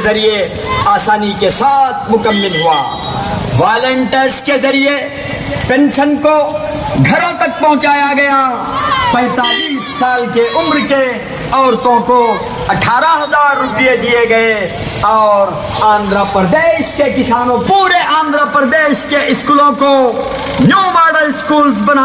ज़रिए आसानी के साथ मुकम्मल हुआ। वॉलंटियर्स के ज़रिए पेंशन को घरों तक पहुँचाया गया। 45 साल के उम्र के औरतों को अठारह हज़ार रुपये दिए गए। और आंध्र प्रदेश के किसानों, पूरे आंध्र प्रदेश के स्कूलों को न्यू मॉडल स्कूल्स बना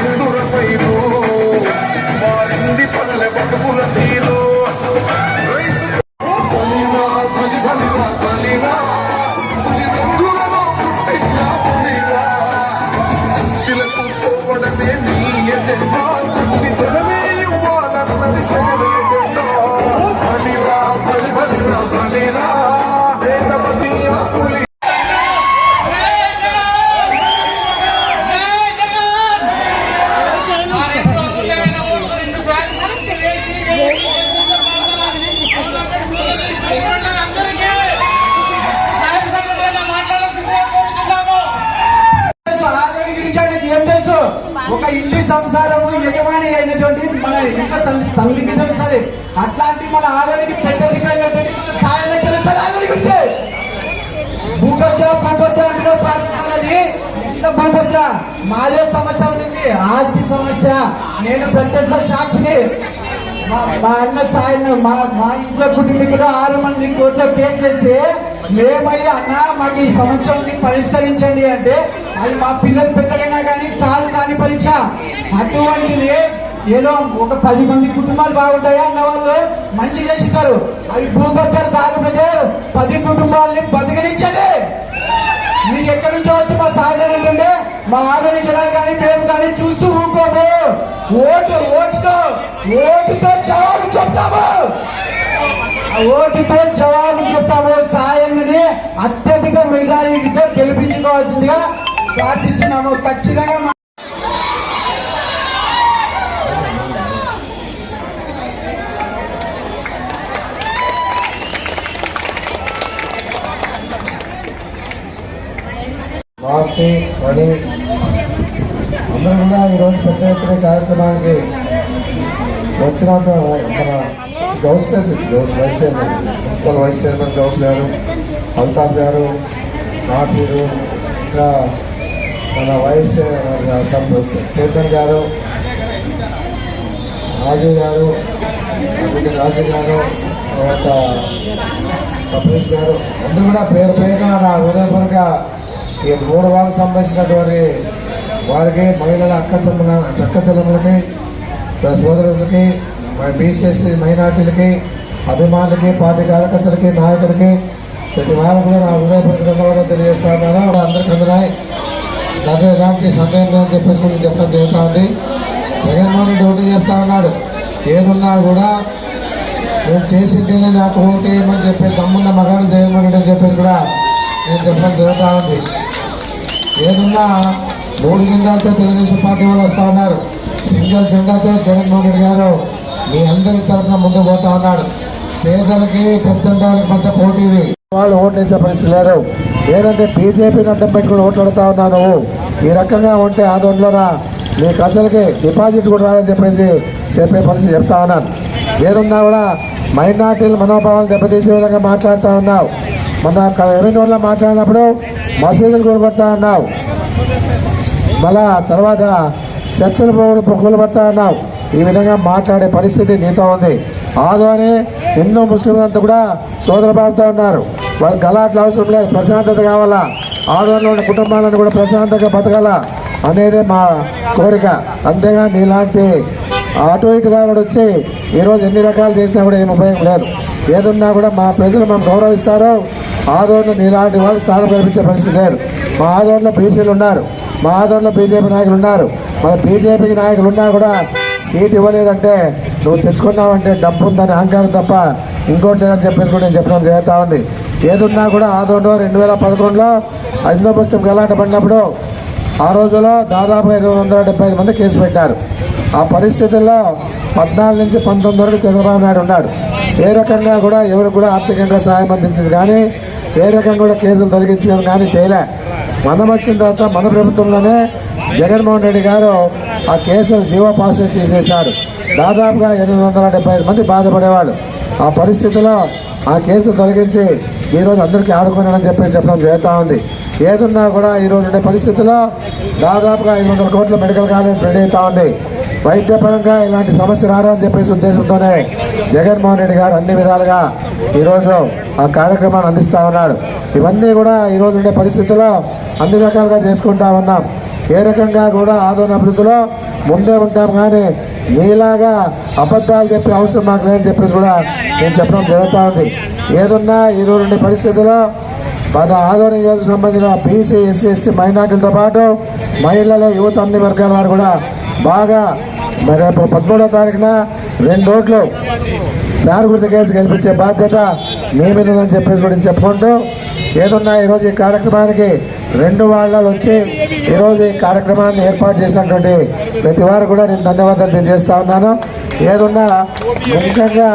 segundo ఇల్లు సంసారము యజమాని అయినటువంటి మన ఇంట్లో తల్లి తల్లికి మీద అట్లాంటి మన ఆదరణకి పెద్దదిగా అయినటువంటి మన సాయం తెలుస్తుంది ఆదరణ ఉంటే. భూకబ్జ భూకబ్జ అంటే పాటించాలది ఇంట్లో భూకబ్జ మాదే సమస్య ఉంది ఆస్తి సమస్య. నేను ప్రత్యక్ష సాక్షిని. మా అన్న సాయన మా మా ఇంట్లో కుటుంబీకులు ఆరు మంది కోర్టులో కేసు వేసి మేమయ్యా అన్న మాకు ఈ సమస్య పరిష్కరించండి అంటే అది మా పిల్లలు పెద్దలైనా కానీ సాలు కాని పరీక్ష. అటువంటిది ఏదో ఒక పది మంది కుటుంబాలు బాగుంటాయా అన్న వాళ్ళు మంచి చేసినారు అవి భూగర్భాలు కాదు ప్రజలు పది కుటుంబాలని బతికనిచ్చేది. మీకు ఎక్కడి నుంచి వచ్చి మా సాధన ఏంటంటే మా ఆదరించడానికి కానీ పేరు కానీ చూసి ఊరుకోము ఓటు ఓటుతో ఓటుతో జవాబు చెప్తాము. ఓటుతో జవాబు చెప్తాము సాయంగానే అత్యధిక మెజారిటీతో గెలిపించుకోవాల్సిందిగా ప్రార్థిస్తున్నాము. ఖచ్చితంగా మార్తి మణి. అందరూ కూడా ఈరోజు పెద్ద ఎత్తున కార్యక్రమానికి వచ్చినట్టు మన గౌస్ గారు Ghouse vice chairman municipal vice chairman Ghouse గారు అల్తాఫ్ గారు నాసీరు ఇంకా మన వైస్ సబ్ చైర్మన్ గారు రాజు గారు అప్పటి రాజు గారు తర్వాత కపిలేష్ గారు అందరూ కూడా పేరు పేరున నా హృదయపూర్వక ఈ మూడు వారికి సంబంధించినటువంటి వారికి మహిళల అక్క చెల్లెల చక్క చెల్లెములకి సోదరులకి బీసీఎస్సీ మైనార్టీలకి అభిమానులకి పార్టీ కార్యకర్తలకి నాయకులకి ప్రతి వారం కూడా నా హృదయపూర్వక ధన్యవాదాలు తెలియజేస్తా అందరికీ కూడా దాంట్లో ఎలాంటి సందేహం లేదని చెప్పేసి కూడా చెప్పడం జరుగుతూ ఉంది జగన్మోహన్ రెడ్డి ఒకటి చెప్తా ఉన్నాడు ఏదున్నా కూడా నేను చేసింటేనే నాకు ఒకటి ఏమని చెప్పి తమ్మున్న మగాడు జగన్మోహన్ రెడ్డి అని చెప్పేసి కూడా నేను చెప్పడం జరుగుతూ ఉంది. ఏదున్నా మూడు జెండాలతో తెలుగుదేశం పార్టీ వాళ్ళు వస్తూ ఉన్నారు. సింగిల్ జెండాతో జగన్మోహన్ రెడ్డి గారు మీ అందరి తరఫున ముందుకు పోతా ఉన్నాడు. పేదలకి ప్రత్యంతాలకు మధ్య పోటీ వాళ్ళు ఓట్లు వేసే పరిస్థితి లేదు. ఏదంటే బీజేపీని అడ్డం పెట్టుకుని ఓట్లు అడుగుతా ఉన్నావు నువ్వు. ఈ రకంగా ఉంటే ఆదోళనలోన మీకు అసలుకి డిపాజిట్ కూడా రాదని చెప్పేసి చెప్పే పరిస్థితి చెప్తా ఉన్నాను. ఏదున్నా కూడా మైనార్టీల మనోభావాలు దెబ్బతీసే విధంగా మాట్లాడుతూ ఉన్నావు. మన రెవెన్యూలో మాట్లాడినప్పుడు మసీదులు కూడబడతా ఉన్నావు. మళ్ళా తర్వాత చర్చలు పొక్కులు పడతా ఉన్నావు. ఈ విధంగా మాట్లాడే పరిస్థితి నీతో ఉంది. ఆదోనే హిందూ ముస్లింలంతా కూడా సోదర భావంతో ఉన్నారు. వాళ్ళకి గలాట్లు అవసరం లేదు ప్రశాంతత కావాలా? ఆదోనిలో ఉన్న కుటుంబాలను కూడా ప్రశాంతంగా బతకాల అనేది మా కోరిక. అంతేగా నీలాంటి అటు ఇటు వచ్చి ఈరోజు ఎన్ని రకాలు చేసినా కూడా ఏం ఉపయోగం లేదు. ఏదున్నా కూడా మా ప్రజలు మనం గౌరవిస్తారు. ఆదోళన నీలాంటి వాళ్ళకి స్థానం కల్పించే పరిస్థితి లేదు. మా ఆదోళనలో బీసీలు ఉన్నారు. మా ఆదోళనలో బీజేపీ నాయకులు ఉన్నారు. మన బీజేపీ నాయకులు ఉన్నా కూడా సీట్ ఇవ్వలేదంటే నువ్వు తెచ్చుకున్నావంటే డబ్బు ఉందని అహంకారం తప్ప ఇంకోటి లేదని చెప్పేసి కూడా నేను చెప్పడం జరుగుతూ ఉంది. ఏదున్నా కూడా ఆదోళన రెండు వేల పదకొండులో ఐదో పుస్తకం గలాట పడినప్పుడు ఆ రోజులో దాదాపు ఐదు వందల డెబ్బై ఐదు మంది కేసు పెట్టారు ఆ పరిస్థితుల్లో పద్నాలుగు నుంచి పంతొమ్మిది వరకు చంద్రబాబు నాయుడు ఉన్నాడు. ఏ రకంగా కూడా ఎవరు కూడా ఆర్థికంగా సహాయం అందించింది కానీ ఏ రకంగా కూడా కేసులు తొలగించేది కానీ చేయలే. మనం వచ్చిన తర్వాత మన ప్రభుత్వంలోనే జగన్మోహన్ రెడ్డి గారు ఆ కేసులు జీవో పాసెస్ తీసేశారు దాదాపుగా ఎనిమిది వందల డెబ్బై ఐదు మంది బాధపడేవాళ్ళు. ఆ పరిస్థితిలో ఆ కేసులు తొలగించి ఈరోజు అందరికీ ఆదుకున్నాడని చెప్పేసి చెప్పడం జరుగుతూ ఉంది. ఏదున్నా కూడా ఈరోజు ఉండే పరిస్థితిలో దాదాపుగా ఐదు వందల కోట్ల మెడికల్ కాలేజ్ రెడీ అవుతా ఉంది. వైద్యపరంగా ఇలాంటి సమస్య రారని చెప్పేసి ఉద్దేశంతోనే జగన్మోహన్ రెడ్డి గారు అన్ని విధాలుగా ఈరోజు ఆ కార్యక్రమాన్ని అందిస్తూ ఉన్నాడు. ఇవన్నీ కూడా ఈరోజు ఉండే పరిస్థితుల్లో అన్ని రకాలుగా చేసుకుంటా ఉన్నాం. ఏ రకంగా కూడా ఆదోళన అభివృద్ధిలో ముందే ఉంటాం కానీ మీలాగా అబద్ధాలు చెప్పే అవసరం మాకు లేదని చెప్పేసి కూడా నేను చెప్పడం జరుగుతూ ఉంది. ఏదున్నా ఈరోజు పరిస్థితుల్లో మన ఆదోళన నియోజక సంబంధించిన బీసీ ఎస్సీ ఎస్టీ మైనార్టీలతో పాటు మహిళలు యువత అన్ని వర్గాల వారు కూడా బాగా మరి రేపు పదమూడో తారీఖున రెండు ఓట్లు నారుగుర్త కేసు గెలిపించే బాధ్యత మీ మీద ఉందని చెప్పేసి కూడా నేను చెప్పుకుంటూ ఏదున్నా ఈరోజు ఈ కార్యక్రమానికి రెండు వాళ్ళలో వచ్చి ఈరోజు ఈ కార్యక్రమాన్ని ఏర్పాటు చేసినటువంటి ప్రతి వారు కూడా నేను ధన్యవాదాలు తెలియజేస్తా ఉన్నాను. ఏదున్నా ముఖ్యంగా